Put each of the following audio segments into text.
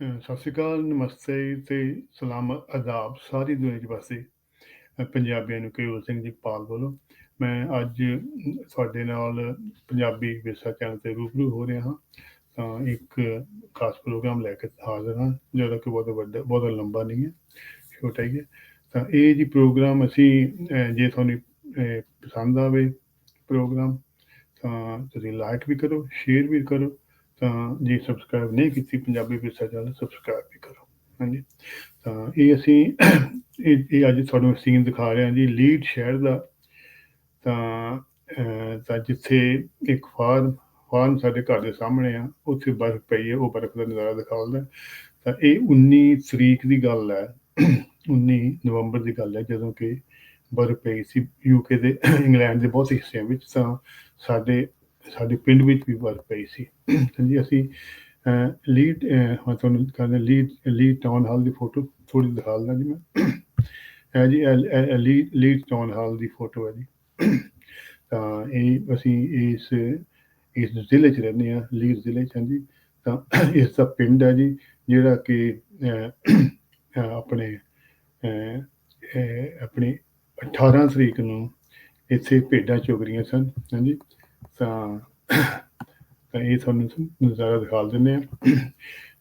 ਅ, ਸਤਿ ਸ਼੍ਰੀ ਅਕਾਲ, ਨਮਸਤੇ ਤੇ ਸਲਾਮ ਆਦਾਬ ਸਾਰੀ ਦੁਨੀਆ 'ਚ ਵਸਦੇ ਅ, ਪੰਜਾਬੀਆਂ ਨੂੰ ਕੇਵਲ ਸਿੰਘ ਜੀ ਪਾਲ ਵੱਲੋਂ ਮੈਂ ਅੱਜ ਅਮ, ਤੁਹਾਡੇ ਨਾਲ ਪੰਜਾਬੀ ਵਿਰਸਾ ਚੈਨਲ ਤੇ ਰੂਬਰੂ ਹੋ ਰਿਹਾ ਹਾਂ। ਤਾਂ ਇੱਕ ਖਾਸ ਪ੍ਰੋਗਰਾਮ ਲੈ ਕੇ ਹਾਜ਼ਰ ਹਾਂ ਜਿਹੜਾ ਕਿ ਬਹੁਤ ਵੱਡਾ ਬਹੁਤ ਲੰਬਾ ਨਹੀਂ ਹੈ ਛੋਟਾ ਹੀ ਹੈ। ਤਾਂ ਇਹ ਜੀ ਪ੍ਰੋਗਰਾਮ ਅਸੀਂ ਅ, ਜੇ ਤੁਹਾਨੂੰ ਅ, ਪਸੰਦ ਆਵੇ ਪ੍ਰੋਗਰਾਮ ਤਾਂ ਤੁਸੀਂ ਲਾਈਕ ਵੀ ਕਰੋ ਸ਼ੇਅਰ ਵੀ ਕਰੋ ਜੇ ਸਬਸਕ੍ਰਾਈਬ ਨਹੀਂ ਕੀਤੀ ਪੰਜਾਬੀ ਵਿਰਸਾ ਚੈਨਲ ਸਬਸਕ੍ਰਾਈਬ ਵੀ ਕਰੋ। ਹਾਂਜੀ। ਤਾਂ ਇਹ ਅਸੀਂ ਇਹ ਇਹ ਅੱਜ ਤੁਹਾਨੂੰ ਸੀਨ ਦਿਖਾ ਰਹੇ ਹਾਂ ਜੀ, ਲੀਡ ਸ਼ਹਿਰ ਦਾ। ਤਾਂ ਤਾਂ ਜਿੱਥੇ ਇੱਕ ਫਾਰਮ ਫਾਰਮ ਸਾਡੇ ਘਰ ਦੇ ਸਾਹਮਣੇ ਆ, ਉੱਥੇ ਬਰਫ਼ ਪਈ ਹੈ, ਉਹ ਬਰਫ਼ ਦਾ ਨਜ਼ਾਰਾ ਦਿਖਾਉਂਦਾ ਤਾਂ ਇਹ 19 ਤਰੀਕ ਦੀ ਗੱਲ ਹੈ 19 ਨਵੰਬਰ ਦੀ ਗੱਲ ਹੈ, ਜਦੋਂ ਕਿ ਬਰਫ਼ ਪਈ ਸੀ ਯੂਕੇ ਦੇ, ਇੰਗਲੈਂਡ ਦੇ ਬਹੁਤ ਹਿੱਸਿਆਂ ਵਿੱਚ। ਤਾਂ ਸਾਡੇ ਸਾਡੇ ਪਿੰਡ ਵਿੱਚ ਵੀ ਬਰਫ਼ ਪਈ ਸੀ। ਹਾਂਜੀ ਅਸੀਂ ਲੀਡ ਮੈਂ ਤੁਹਾਨੂੰ ਕਹਿੰਦਾ ਲੀਡ ਲੀਡ ਟਾਊਨ ਹਾਲ ਦੀ ਫੋਟੋ ਥੋੜੀ ਦਿਖਾ ਦਿੰਦਾ ਜੀ ਮੈਂ। ਹੈ ਜੀ ਇਹ- ਇਹ- ਲੀਡ ਲੀਡ ਟਾਊਨ ਹਾਲ ਦੀ ਫੋਟੋ ਹੈ ਜੀ। ਤਾਂ ਇਹ ਅਸੀਂ ਇਸ ਇਸ ਜ਼ਿਲ੍ਹੇ 'ਚ ਰਹਿੰਦੇ ਹਾਂ ਲੀਡ ਜ਼ਿਲ੍ਹੇ 'ਚ ਹਾਂਜੀ ਤਾਂ ਇਸ ਦਾ ਪਿੰਡ ਹੈ ਜੀ ਜਿਹੜਾ ਕਿ ਆਪਣੇ ਆਪਣੇ ਅਹ, 18 ਤਰੀਕ ਨੂੰ ਇੱਥੇ ਭੇਡਾਂ ਚੁਗ ਰਹੀਆਂ ਸਨ ਹਾਂਜੀ ਤਾਂ ਤਾਂ ਇਹ ਤੁਹਾਨੂੰ ਨਜ਼ਾਰਾ ਦਿਖਾ ਦਿੰਦੇ ਆ।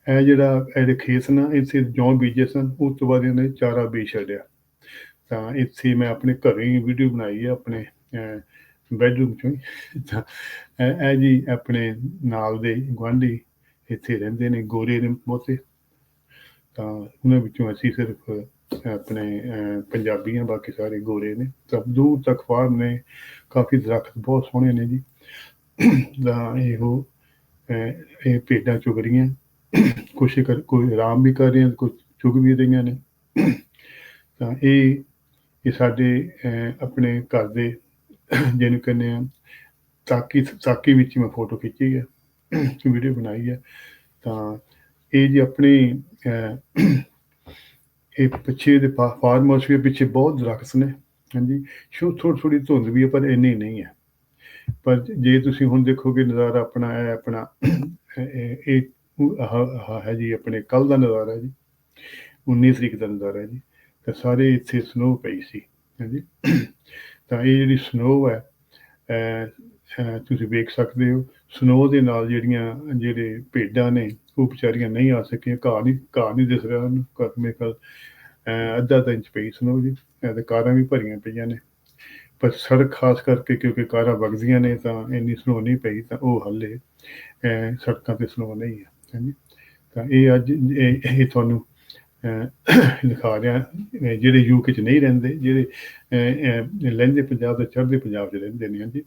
ਇਹ ਜਿਹੜਾ ਇਹਦੇ ਖੇਤ ਨਾ ਇੱਥੇ ਜੌਂ ਬੀਜੇ ਸਨ ਉਸ ਤੋਂ ਬਾਅਦ ਇਹਨੇ ਚਾਰਾ ਬੀਜ ਛੱਡਿਆ। ਤਾਂ ਇੱਥੇ ਮੈਂ ਆਪਣੇ ਘਰੇ ਹੀ ਵੀਡੀਓ ਬਣਾਈ ਹੈ ਆਪਣੇ ਬੈਡਰੂਮ ਚੋਂ ਹੀ। ਤਾਂ ਇਹ ਇਹ ਜੀ ਆਪਣੇ ਨਾਲ ਦੇ ਗੁਆਂਢੀ ਇੱਥੇ ਰਹਿੰਦੇ ਨੇ ਗੋਰੇ ਨੇ ਬਹੁਤੇ। ਤਾਂ ਉਹਨਾਂ ਵਿੱਚੋਂ ਅਸੀਂ ਸਿਰਫ ਆਪਣੇ ਅਹ, ਪੰਜਾਬੀ ਹਾਂ ਬਾਕੀ ਸਾਰੇ ਗੋਰੇ ਨੇ। ਤਾਂ ਦੂਰ ਤੱਕ ਫਾਰਮ ਨੇ ਕਾਫੀ ਦਰਖਤ ਬਹੁਤ ਸੋਹਣੇ ਨੇ ਜੀ। ਤਾਂ ਇਹੋ ਇਹ ਭੇਡਾਂ ਚੁਗ ਰਹੀਆਂ। ਕੁਛ ਕਰ, ਕੋਈ ਆਰਾਮ ਵੀ ਕਰ ਰਹੀਆਂ ਕੁਝ ਚੁਗ ਵੀ ਰਹੀਆਂ ਨੇ। ਤਾਂ ਇਹ ਇਹ ਸਾਡੇ ਆਪਣੇ ਘਰ ਦੇ ਜਿਹਨੂੰ ਕਹਿੰਦੇ ਆ ਤਾਕੀ ਤਾਕੀ ਵਿੱਚ ਮੈਂ ਫੋਟੋ ਖਿੱਚੀ ਹੈ ਵੀਡੀਓ ਬਣਾਈ ਹੈ ਤਾਂ ਇਹ ਜੀ ਆਪਣੀ ਇਹ ਪਿੱਛੇ ਦੇ ਫਾਰਮ ਹਾਊਸ ਵੀ ਪਿੱਛੇ ਬਹੁਤ ਦਰਖਤ ਨੇ। ਹਾਂਜੀ ਸ਼ੋ ਥੋੜੀ ਥੋੜੀ ਧੁੰਦ ਵੀ ਹੈ ਪਰ ਇੰਨੀ ਨਹੀਂ ਹੈ ਪਰ ਜੇ ਤੁਸੀਂ ਹੁਣ ਦੇਖੋਗੇ ਨਜ਼ਾਰਾ ਆਪਣਾ ਹੈ ਆਪਣਾ, ਇਹ ਆਹ ਹੈ ਜੀ ਆਪਣੇ ਕੱਲ ਦਾ ਨਜ਼ਾਰਾ ਜੀ 19 ਤਰੀਕ ਦਾ ਨਜ਼ਾਰਾ ਜੀ, ਤਾਂ ਸਾਰੇ ਇੱਥੇ ਸਨੋ ਪਈ ਸੀ ਹਾਂਜੀ ਤਾਂ ਇਹ ਜਿਹੜੀ ਸਨੋ ਹੈ ਤੁਸੀਂ ਵੇਖ ਸਕਦੇ ਹੋ ਸਨੋ ਦੇ ਨਾਲ ਜਿਹੜੀਆਂ, ਜਿਹੜੇ ਭੇਡਾਂ ਨੇ, ਉਹ ਵਿਚਾਰੀਆਂ ਨਹੀਂ ਆ ਸਕੀਆਂ, ਘਾਹ ਨਹੀਂ ਘਾਹ ਨਹੀਂ ਦਿਸ ਰਿਹਾ ਉਹਨੂੰ, ਘਰ ਮੇਰੇ ਕੋਲ ਅੱਧਾ ਇੰਚ ਪਈ ਸਨੋ ਜੀ ਇਹ ਤੇ ਕਾਰਾਂ ਵੀ ਭਰੀਆਂ ਪਈਆਂ ਨੇ। ਪਰ ਸੜਕ ਖਾਸ ਕਰਕੇ ਕਿਉਂਕਿ ਕਾਰਾਂ ਵਗਦੀਆਂ ਨੇ ਤਾਂ ਇੰਨੀ ਸਨੋ ਨਹੀਂ ਪਈ, ਤਾਂ ਉਹ ਹੱਲੇ ਸੜਕਾਂ ਤੇ ਸਨੋ ਨਹੀਂ ਹੈ, ਹਾਂਜੀ। ਤਾਂ ਇਹ ਅੱਜ, ਇਹ ਇਹ ਤੁਹਾਨੂੰ ਦਿਖਾ ਰਿਹਾ ਜਿਹੜੇ ਯੂਕੇ ਚ ਨਹੀਂ ਰਹਿੰਦੇ, ਜਿਹੜੇ ਲਹਿੰਦੇ ਪੰਜਾਬ ਤੇ ਚੜ੍ਹਦੇ ਪੰਜਾਬ ਚ ਰਹਿੰਦੇ ਨੇ, ਹਾਂਜੀ।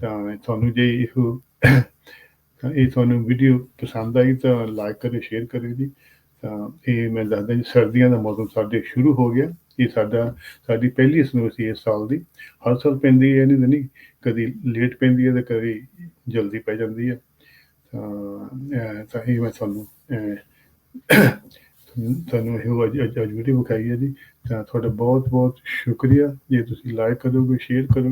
ਤਾਂ ਤੁਹਾਨੂੰ ਜੇ ਇਹੋ, ਤਾਂ ਇਹ ਤੁਹਾਨੂੰ ਵੀਡੀਓ ਪਸੰਦ ਆਈ ਤਾਂ ਲਾਈਕ ਕਰਿਓ ਸ਼ੇਅਰ ਕਰਿਓ ਜੀ। ਤਾਂ ਇਹ ਮੈਂ ਦੱਸਦਾ ਜੀ, ਸਰਦੀਆਂ ਦਾ ਮੌਸਮ ਸਾਡੇ ਸ਼ੁਰੂ ਹੋ ਗਿਆ। ਇਹ ਸਾਡਾ, ਸਾਡੀ ਪਹਿਲੀ ਸਨੋ ਸੀ ਇਸ ਸਾਲ ਦੀ। ਹਰ ਸਾਲ ਪੈਂਦੀ ਹੈ ਨਹੀਂ ਨਹੀਂ ਕਦੀ ਲੇਟ ਪੈਂਦੀ ਹੈ ਤੇ ਕਦੀ ਜਲਦੀ ਪੈ ਜਾਂਦੀ ਹੈ। ਤਾਂ ਤਾਂ ਇਹ ਮੈਂ ਤੁਹਾਨੂੰ ਤੁਹਾਨੂੰ ਇਹ ਅੱਜ ਅੱਜ ਵੀਡੀਓ ਵਿਖਾਈ ਹੈ ਜੀ। ਤਾਂ ਤੁਹਾਡਾ ਬਹੁਤ ਬਹੁਤ ਸ਼ੁਕਰੀਆ। ਜੇ ਤੁਸੀਂ ਲਾਈਕ ਕਰੋਗੇ ਸ਼ੇਅਰ ਕਰੋਗੇ